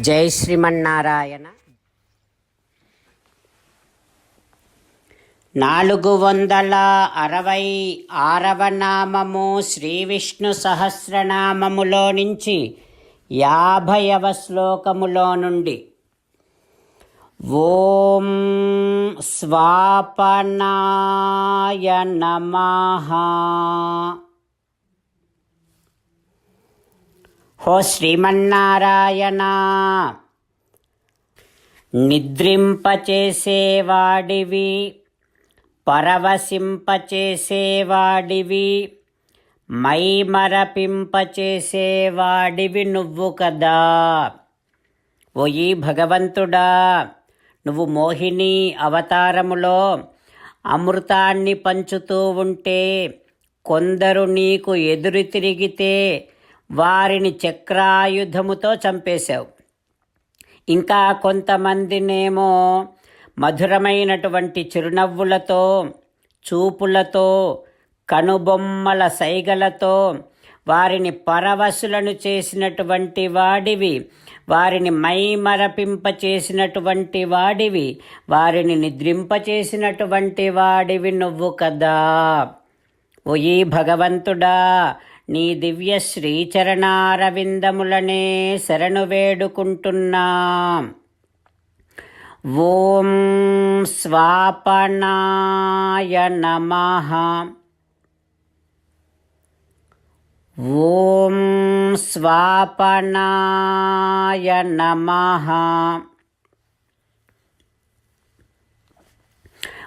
జై శ్రీమన్నారాయణ. నాలుగు వందల అరవై ఆరవ నామము శ్రీ విష్ణు సహస్రనామములో నుంచి యాభైవ శ్లోకములో నుండి ఓం స్వాపనాయ నమహా హో శ్రీమన్నారాయణ. నిద్రింపచేసేవాడివి పరవశింపచేసేవాడివి మైమరపింపచేసేవాడివి నువ్వు కదా. ఓయి భగవంతుడా నువ్వు మోహిని అవతారములో అమృతాన్ని పంచుతూ ఉంటే కొందరు నీకు ఎదురు తిరిగితే వారిని చక్రాయుధముతో చంపేశావు. ఇంకా కొంతమందినేమో మధురమైనటువంటి చిరునవ్వులతో చూపులతో కనుబొమ్మల సైగలతో వారిని పరవశులను చేసినటువంటి వాడివి వారిని మైమరపింప చేసినటువంటి వాడివి వారిని నిద్రింప చేసినటువంటి వాడివి నువ్వు కదా. ఓ ఈ భగవంతుడా నీ దివ్య శ్రీచరణారవిందములనే శరణు వేడుకుంటున్నాం. ఓం స్వాపనాయ నమః. ఓం స్వాపనాయ నమః.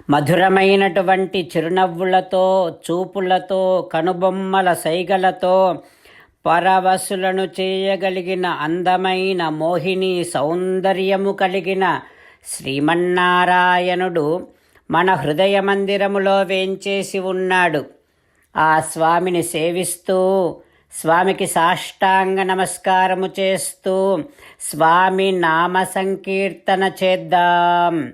మధురమైనటువంటి చిరునవ్వులతో చూపులతో కనుబొమ్మల సైగలతో పరవశులను చేయగలిగిన అందమైన మోహిని సౌందర్యము కలిగిన శ్రీమన్నారాయణుడు మన హృదయ మందిరములో వేంచేసి ఉన్నాడు. ఆ స్వామిని సేవిస్తూ స్వామికి సాష్టాంగ నమస్కారము చేస్తూ స్వామి నామ సంకీర్తన చేద్దాం.